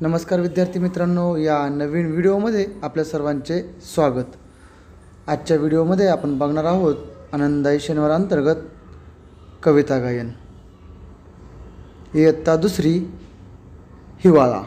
नमस्कार विद्यार्थी मित्रांनो या नवीन व्हिडिओमध्ये आपल्या सर्वांचे स्वागत. आजच्या व्हिडिओमध्ये आपण बघणार आहोत आनंदाई शनिवार अंतर्गत कविता गायन. इयत्ता दुसरी हिवाळा.